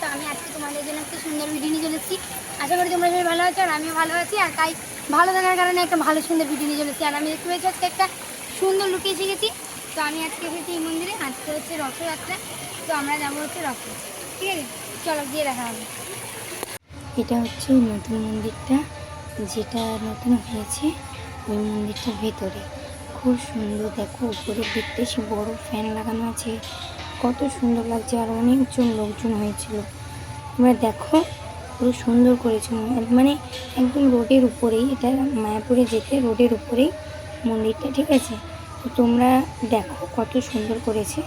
তো আমি আজকে জন্য একটা সুন্দর নিয়ে চলেছি আশা করি ভালো আর আমিও ভালো আছি। আর তাই ভালো থাকার কারণে একটা ভালো সুন্দর নিয়ে চলেছি আর আমি একটা সুন্দর তো আমি আজকে এই মন্দিরে। আজকে হচ্ছে রথযাত্রা। তো আমরা যাব হচ্ছে ঠিক আছে? দেখা হবে। এটা হচ্ছে নতুন মন্দিরটা। যেটা নতুন হয়েছে ওই মন্দিরটার ভেতরে। খুব সুন্দর দেখো উপরে সে বড় ফ্যান লাগানো আছে কত সুন্দর লাগছে আর অনেকজন লোকজন হয়েছিল তোমরা দেখো পুরো সুন্দর করেছে মানে একদম রোডের উপরেই এটা মায়াপুরে যেতে রোডের উপরেই মন্দিরটা ঠিক আছে তো তোমরা দেখো কত সুন্দর করেছে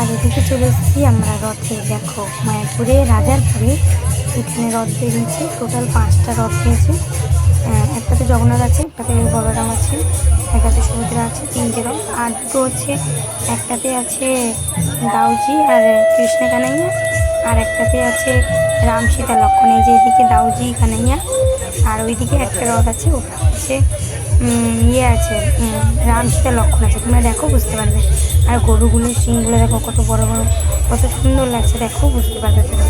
আর এদিকে চলে এসেছি, আমরা রথে, দেখো, মায়াপুরে, রাজারপুরে, এখানে রথ বেরিয়েছে টোটাল পাঁচটা রথ হয়েছে। একটাতে জগন্নাথ আছে, একটাতে বলরাম আছে, একটাতে সুভদ্রা আছে, তিনটে রথ। আর দুটো হচ্ছে, একটাতে আছে দাউজি আর কৃষ্ণ কানাইয়া, আর একটাতে আছে রাম সীতা লক্ষণ এই যে এদিকে দাউজি, কানাইয়া, আর ওইদিকে একটা রথ আছে, ওটা হচ্ছে ইয়ে আছে রাম সীতা লক্ষণ আছে। তোমরা দেখো, বুঝতে পারবে। আর গরুগুলোর শিংগুলো দেখো, কত বড় বড়, কত সুন্দর লাগছে, দেখো, বুঝতে পারবে তোমরা।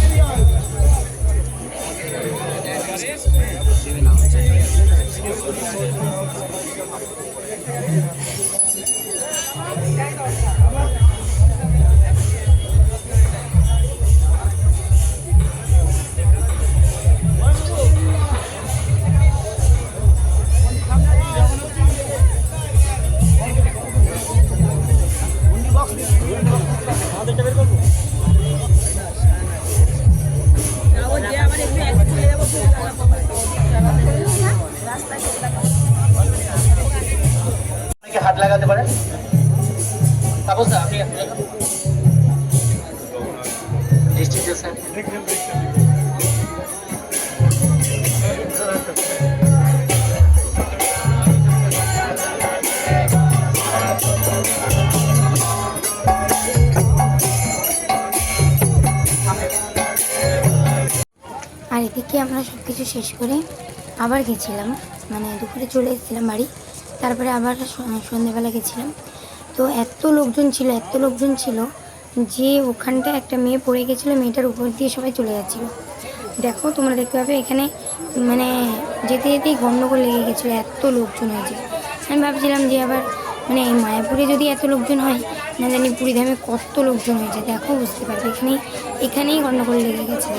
অনেকে হাত লাগাতে পারেন। তাপস আপনি আর এদিকে আমরা সব কিছু শেষ করে আবার গেছিলাম। মানে দুপুরে চলে এসেছিলাম বাড়ি। তারপরে আবার সন্ধেবেলা গেছিলাম। তো এত লোকজন ছিল, এত লোকজন ছিল যে ওখানটা একটা মেয়ে পড়ে গেছিল, মেয়েটার উপর দিয়ে সবাই চলে যাচ্ছিল। দেখো তোমরা দেখতে পাবে এখানে মানে যেতে যেতেই গণ্ডগোল লেগে গেছিল, এত লোকজন হয়েছে। আমি ভাবছিলাম যে আবার মানে এই মায়াপুরে যদি এত লোকজন হয়, না জানি পুরীধামে কত লোকজন হয়েছে। দেখো বুঝতে পারবে, এখানেই এখানেই গণ্ডগোল লেগে গেছে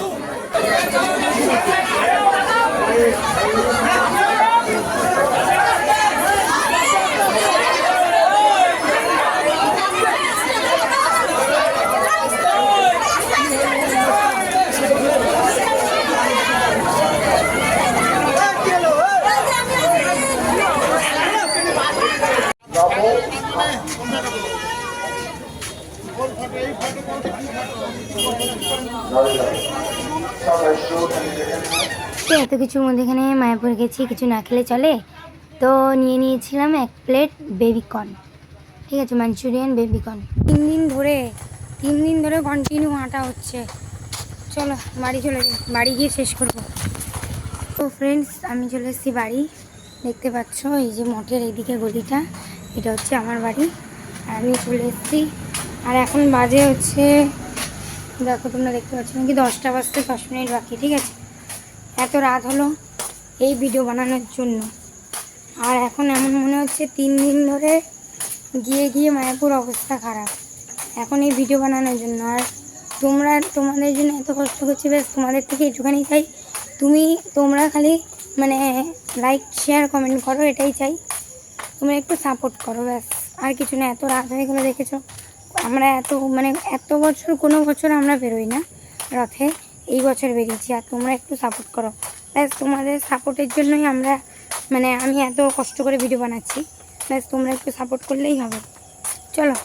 এত কিছুর মধ্যে এখানে মায়াপুর গেছি, কিছু না খেলে চলে। তো নিয়ে নিয়েছিলাম এক প্লেট বেবিকর্ন ঠিক আছে মাঞ্চুরিয়ান বেবিকর্ন তিন দিন ধরে, তিন দিন ধরে কন্টিনিউ হাঁটা হচ্ছে। চলো, বাড়ি চলে যাই, বাড়ি গিয়ে শেষ করব। তো ফ্রেন্ডস আমি চলে এসেছি বাড়ি। দেখতে পাচ্ছ, এই যে মঠের এইদিকে গলিটা, এটা হচ্ছে আমার বাড়ি। আমি চলে এসেছি আর এখন বাজে হচ্ছে, দেখো তোমরা দেখতে পাচ্ছ নাকি দশটা বাজতে দশ মিনিট বাকি, ঠিক আছে? এত রাত হলো এই ভিডিও বানানোর জন্য। আর এখন এমন মনে হচ্ছে তিন দিন ধরে গিয়ে গিয়ে মায়াপুর অবস্থা খারাপ। এখন এই ভিডিও বানানোর জন্য। আর তোমরা, তোমাদের জন্য এত কষ্ট করছি বেশ তোমাদের থেকে একটুখানি চাই। তুমি, তোমরা খালি মানে লাইক শেয়ার কমেন্ট করো, এটাই চাই। তোমরা একটু সাপোর্ট করো, ব্যাস। আর কিছু না, এত রাত হয়ে গেলে, দেখেছ? আমরা এত মানে এত বছর, কোনো বছর আমরা বেরোই না রথে এই বছর বেরিয়েছি, আর তোমরা একটু সাপোর্ট করো। ব্যাস, তোমাদের সাপোর্টের জন্যই আমরা মানে আমি এত কষ্ট করে ভিডিও বানাচ্ছি। ব্যাস, তোমরা একটু সাপোর্ট করলেই হবে। চলো,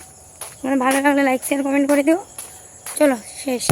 তোমার ভালো লাগলে লাইক শেয়ার কমেন্ট করে দিও। চলো, শেষ।